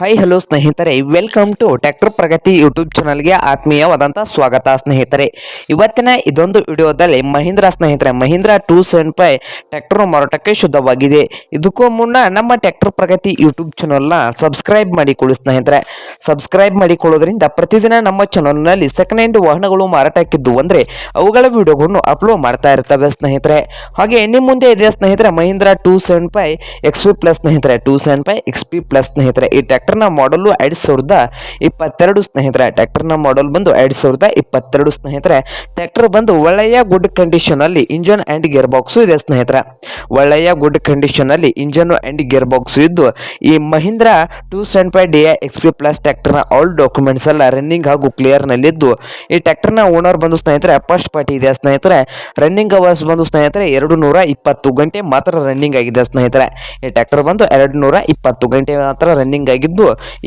Hi hello ಸ್ನೇಹಿತರೆ. Welcome to tractor Pragati YouTube ಚಾನಲ್ಗೆ ಆತ್ಮೀಯವಾದಂಥ ಸ್ವಾಗತ ಸ್ನೇಹಿತರೆ. ಇವತ್ತಿನ ಇದೊಂದು ವಿಡಿಯೋದಲ್ಲಿ ಮಹೀಂದ್ರ ಸ್ನೇಹಿತರೆ, Mahindra two seven five tractor ಮಾರಾಟಕ್ಕೆ ಶುದ್ಧವಾಗಿದೆ. ಇದಕ್ಕೂ ಮುನ್ನ ನಮ್ಮ ಟ್ಯಾಕ್ಟರ್ ಪ್ರಗತಿ ಯೂಟ್ಯೂಬ್ ಚಾನಲ್ನ ಸಬ್ಸ್ಕ್ರೈಬ್ ಮಾಡಿಕೊಳ್ಳಿ ಸ್ನೇಹಿತರೆ. ಸಬ್ಸ್ಕ್ರೈಬ್ ಮಾಡಿಕೊಳ್ಳೋದ್ರಿಂದ ಪ್ರತಿದಿನ ನಮ್ಮ ಚಾನಲ್ನಲ್ಲಿ ಸೆಕೆಂಡ್ ಹ್ಯಾಂಡ್ ವಾಹನಗಳು ಮಾರಾಟಕ್ಕಿದ್ದು ಅಂದರೆ ಅವುಗಳ ವಿಡಿಯೋಗಳನ್ನು ಅಪ್ಲೋಡ್ ಮಾಡ್ತಾ ಇರ್ತವೆ ಸ್ನೇಹಿತರೆ. ಹಾಗೆ ನಿಮ್ಮ ಮುಂದೆ ಇದೆ ಸ್ನೇಹಿತರೆ Mahindra two seven five X P plus ಸ್ನೇಹಿತರೆ, two seven five X P plus ಸ್ನೇಹಿತರೆ. ಈ ಟ್ರ್ಯಾಕ್ಟರ್ನ ಮಾಡಲು ಎರಡು ಸಾವಿರದ ಇಪ್ಪತ್ತೆರಡು ಸ್ನೇಹಿತರೆ ಟ್ರ್ಯಾಕ್ಟರ್ನ ಮಾಡಲ್ ಬಂದು ಎರಡು ಸಾವಿರದ ಇಪ್ಪತ್ತೆರಡು ಸ್ನೇಹಿತರೆ ಟ್ರ್ಯಾಕ್ಟರ್ ಬಂದು ಒಳ್ಳೆಯ ಗುಡ್ ಕಂಡೀಷನ್ ಅಲ್ಲಿ ಇಂಜನ್ ಅಂಡ್ ಗೇರ್ ಬಾಕ್ಸು ಇದೆ ಸ್ನೇಹಿತರೆ. ಒಳ್ಳೆಯ ಗುಡ್ ಕಂಡೀಷನ್ ಅಲ್ಲಿ ಇಂಜನ್ ಅಂಡ್ ಗೇರ್ ಬಾಕ್ಸ್ ಇದ್ದು, ಈ Mahindra two seven five D X P plus ಟ್ರ್ಯಾಕ್ಟರ್ನ ಆಲ್ ಡಾಕ್ಯುಮೆಂಟ್ಸ್ ಎಲ್ಲ ರನ್ನಿಂಗ್ ಹಾಗೂ ಕ್ಲಿಯರ್ ನಲ್ಲಿದ್ದು ಈ ಟ್ರ್ಯಾಕ್ಟರ್ನ ಓನರ್ ಬಂದು ಸ್ನೇಹಿತರೆ ಫಸ್ಟ್ ಪಾರ್ಟಿ ಇದೆ ಸ್ನೇಹಿತರೆ. ರನ್ನಿಂಗ್ ಅವರ್ಸ್ ಬಂದು ಸ್ನೇಹಿತರೆ ಎರಡು ನೂರ ಇಪ್ಪತ್ತು ಗಂಟೆ ಮಾತ್ರ ರನ್ನಿಂಗ್ ಆಗಿದೆ ಸ್ನೇಹಿತರೆ. ಈ ಟ್ರ್ಯಾಕ್ಟರ್ ಬಂದು ಎರಡು ನೂರ ಇಪ್ಪತ್ತು ಗಂಟೆ ಮಾತ್ರ ರನ್ನಿಂಗ್ ಆಗಿದ್ದು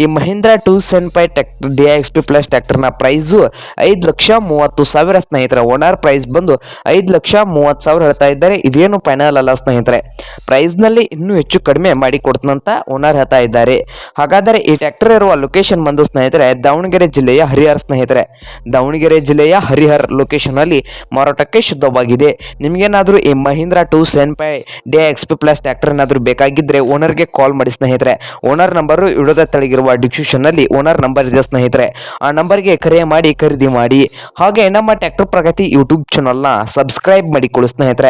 ಈ Mahindra two seven five tractor, D X P ಪ್ಲಸ್ನ price ಐದು ಲಕ್ಷ ಮೂವತ್ತು ಸಾವಿರ ಸ್ನೇಹಿತರೆ. ಓನರ್ ಪ್ರೈಸ್ ಬಂದು ಐದು ಲಕ್ಷ ಮೂವತ್ತು ಸಾವಿರ ಹೇಳ್ತಾ ಇದ್ದಾರೆ. ಇದೇನು ಫೈನಲ್ ಅಲ್ಲ ಸ್ನೇಹಿತರೆ. ಪ್ರೈಸ್ನಲ್ಲಿ ಇನ್ನೂ ಹೆಚ್ಚು ಕಡಿಮೆ ಮಾಡಿ ಕೊಡ್ತಂತ ಓನರ್ ಹೇಳ್ತಾ ಇದ್ದಾರೆ. ಹಾಗಾದರೆ ಈ ಟ್ಯಾಕ್ಟರ್ ಇರುವ ಲೊಕೇಶನ್ ಬಂದು ಸ್ನೇಹಿತರೆ, ದಾವಣಗೆರೆ ಜಿಲ್ಲೆಯ ಹರಿಹರ ಸ್ನೇಹಿತರೆ. ದಾವಣಗೆರೆ ಜಿಲ್ಲೆಯ ಹರಿಹರ್ ಲೊಕೇಶನ್ ಅಲ್ಲಿ ಮಾರಾಟಕ್ಕೆ ಶುದ್ಧವಾಗಿದೆ. ನಿಮಗೇನಾದರೂ ಈ Mahindra two seven five D X P plus tractor ಏನಾದರೂ ಬೇಕಾಗಿದ್ದರೆ ಓನರ್ಗೆ ಕಾಲ್ ಮಾಡಿ ಸ್ನೇಹಿತರೆ. ಓನರ್ ನಂಬರು ತೆಳಗಿರುವ ಡಿಸ್ಕ್ರಿಪ್ಷನ್ನಲ್ಲಿ ಓನರ್ ನಂಬರ್ ಇದೆ ಸ್ನೇಹಿತರೆ. ಆ ನಂಬರ್ಗೆ ಕರೆ ಮಾಡಿ ಖರೀದಿ ಮಾಡಿ. ಹಾಗೆ ನಮ್ಮ ಟ್ಯಾಕ್ಟರ್ ಪ್ರಗತಿ ಯೂಟ್ಯೂಬ್ ಚಾನಲ್ನ ಸಬ್ಸ್ಕ್ರೈಬ್ ಮಾಡಿಕೊಳ್ಳಿ ಸ್ನೇಹಿತರೆ.